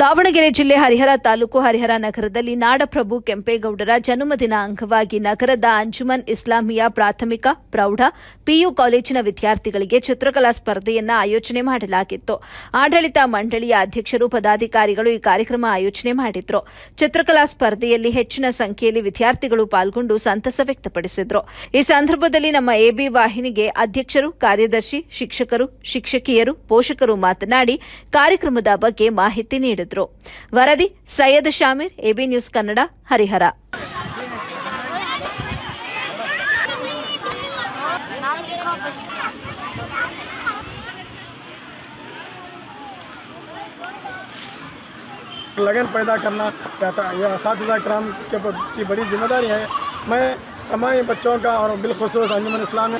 ದಾವಣಗೆರೆ ಜಿಲ್ಲೆ ಹರಿಹರ ತಾಲೂಕು ಹರಿಹರ ನಗರದಲ್ಲಿ ನಾಡಪ್ರಭು ಕೆಂಪೇಗೌಡರ ಜನ್ಮದಿನ ಅಂಗವಾಗಿ ನಗರದ ಅಂಜುಮನ್ ಇಸ್ಲಾಮಿಯಾ ಪ್ರಾಥಮಿಕ, ಪ್ರೌಢ, ಪಿಯು ಕಾಲೇಜಿನ ವಿದ್ಯಾರ್ಥಿಗಳಿಗೆ ಚಿತ್ರಕಲಾ ಸ್ಪರ್ಧೆಯನ್ನ ಆಯೋಜನೆ ಮಾಡಲಾಗಿತ್ತು. ಆಡಳಿತ ಮಂಡಳಿಯ ಅಧ್ಯಕ್ಷರು, ಪದಾಧಿಕಾರಿಗಳು ಈ ಕಾರ್ಯಕ್ರಮ ಆಯೋಜನೆ ಮಾಡಿದ್ರು. ಚಿತ್ರಕಲಾ ಸ್ಪರ್ಧೆಯಲ್ಲಿ ಹೆಚ್ಚಿನ ಸಂಖ್ಯೆಯಲ್ಲಿ ವಿದ್ಯಾರ್ಥಿಗಳು ಪಾಲ್ಗೊಂಡು ಸಂತಸ ವ್ಯಕ್ತಪಡಿಸಿದ್ರು. ಈ ಸಂದರ್ಭದಲ್ಲಿ ನಮ್ಮ ಎಬಿ ವಾಹಿನಿಗೆ ಅಧ್ಯಕ್ಷರು, ಕಾರ್ಯದರ್ಶಿ, ಶಿಕ್ಷಕರು, ಶಿಕ್ಷಕಿಯರು, ಪೋಷಕರು ಮಾತನಾಡಿ, ಕಾರ್ಯಕ್ರಮದ ಬಗ್ಗೆ ಮಾಹಿತಿ ನೀಡಿದರು. ವರದಿ ಸೈಯದ್ ಶಾಮೀರ್ ಎಬಿ ನ್ಯೂಸ್ ಕನ್ನಡ ಹರಿಹರ नाम लिखो फर्स्ट लगन पैदा करना चाहता यह सात हज़ार ग्राम के ऊपर की बड़ी जिम्मेदारी है मैं तमाम बच्चों का और बिलखसूस अंजुमन इस्लाम में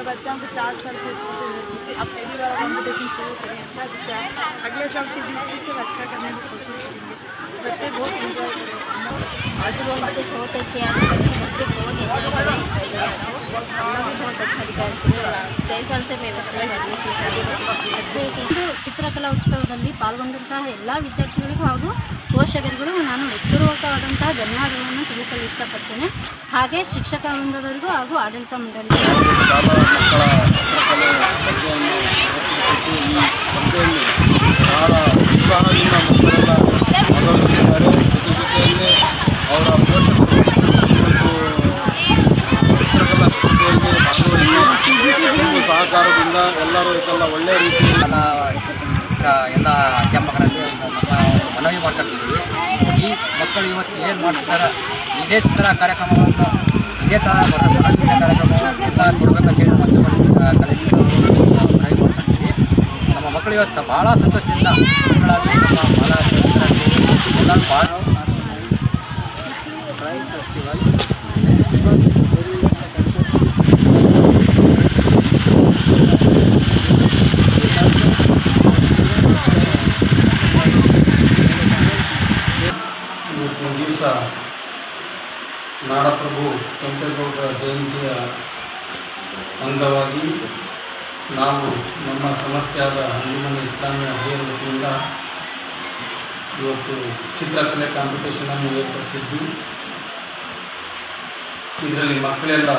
हमारे बच्चों को चार साल से स्कूल में भेजी थी अब पहली बार कॉम्पिटिशन शुरू करें अच्छा दिखा है अगले साल से भी इससे अच्छा करने की कोशिश करेंगे बच्चे बहुत इंजॉय करें आज बहुत बहुत अच्छे आज कल के बच्चे बहुत एंजॉय करें इंडिया को हम लोग भी बहुत अच्छा दिखा स्कूल कई साल से मैं बच्चे में एडमिशन कर रही हूँ अच्छे ಇಂದು ಚಿತ್ರಕಲಾ ಉತ್ಸವದಲ್ಲಿ ಪಾಲ್ಗೊಂಡಂತಹ ಎಲ್ಲ ವಿದ್ಯಾರ್ಥಿಗಳಿಗೂ ಹಾಗೂ ಪೋಷಕರಿಗೂ ನಾನು ಹೃತ್ಪೂರ್ವಕವಾದಂತಹ ಧನ್ಯವಾದಗಳನ್ನು ತಿಳಿಸಲು ಇಷ್ಟಪಡ್ತೇನೆ. ಹಾಗೆ ಶಿಕ್ಷಕ ವೃಂದದವರಿಗೂ ಹಾಗೂ ಆಡಳಿತ ಮಂಡಳಿ ಸಹಕಾರದಿಂದ ಎಲ್ಲರೂ ಇದೆಲ್ಲ ಒಳ್ಳೆಯ ರೀತಿಯಲ್ಲಿ ಎಲ್ಲ ಎಲ್ಲ ಅಧ್ಯಾಪಕರಲ್ಲಿ ನಮ್ಮ ಮನವಿ ಮಾಡ್ಕೊಂಡಿದ್ದೀವಿ. ಈ ಮಕ್ಕಳು ಇವತ್ತು ಏನು ಮಾಡ್ತಾರೆ ಇದೇ ಥರ ಕಾರ್ಯಕ್ರಮವನ್ನು ಇದೇ ತರ ಬರೋ ಕಲಾವಿದ ಕಾರ್ಯಕ್ರಮಗಳನ್ನು ಎಲ್ಲ ಕೊಡಬೇಕಂತ ಹೇಳಿ ನಮ್ಮ ನಮ್ಮ ಮಕ್ಕಳು ಇವತ್ತು ಭಾಳ ಸಂತೋಷದಿಂದ ಮಕ್ಕಳಾಗಿ ನಾಡಪ್ರಭು ಕೆಂಪೇಗೌಡರ ಜಯಂತಿಯ ಅಂಗವಾಗಿ ನಾವು ನಮ್ಮ ಸಂಸ್ಥೆಯಾದ ಹಂದಿಮನೆ ಇಸ್ಲಾಮಿಯ ಹಿರಿಯರ ವತಿಯಿಂದ ಇವತ್ತು ಚಿತ್ರಕಲೆ ಕಾಂಪಿಟೇಷನನ್ನು ಏರ್ಪಡಿಸಿದ್ವಿ. ಇದರಲ್ಲಿ ಮಕ್ಕಳೆಲ್ಲ